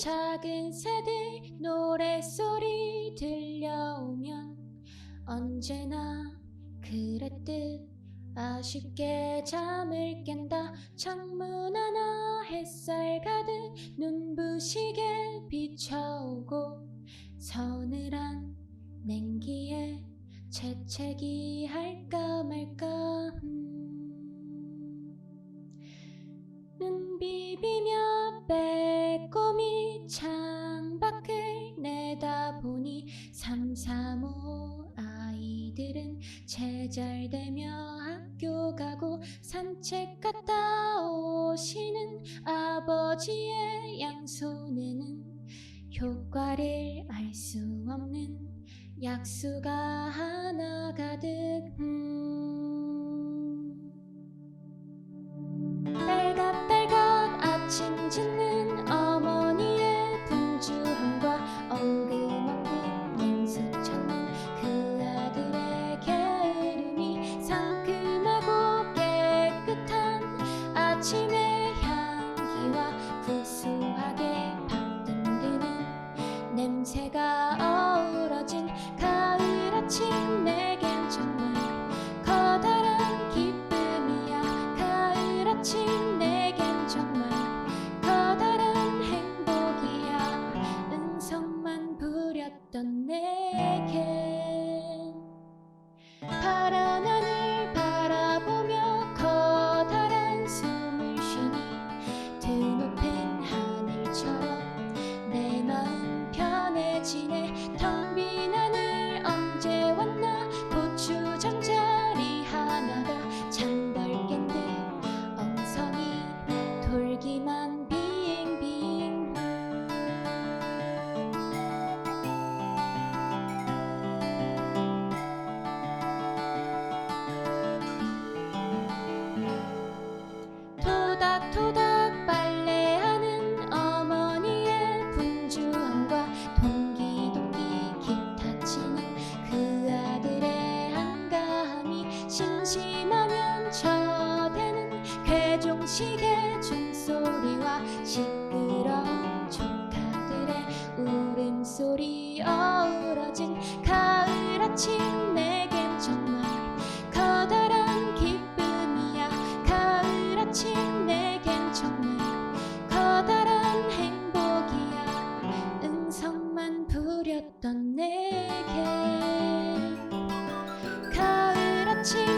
작은 새들 노랫소리 들려오면 언제나 그랬듯 아쉽게 잠을 깬다 창문 하나 햇살 가득 눈부시게 비춰오고 서늘한 냉기에 재채기 할까 말까 음. 눈 비비며 빼 잘되며 학교 가고 산책 갔다 오시는 아버지의 양손에는 효과를 알 수 없는 약수가 하나 가득 음. 딸각딸각 아침 짓는 아침 괴종식의 종소리와 시끄러운 조카들의 울음소리 어우러진 가을 아침 내겐 정말 커다란 기쁨이야. 가을 아침 내겐 정말 커다란 행복이야. 응성만 부렸던 내겐 가을 아침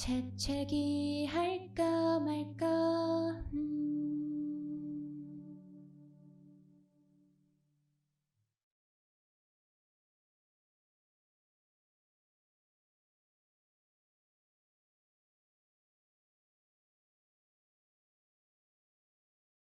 재채기 할까 말까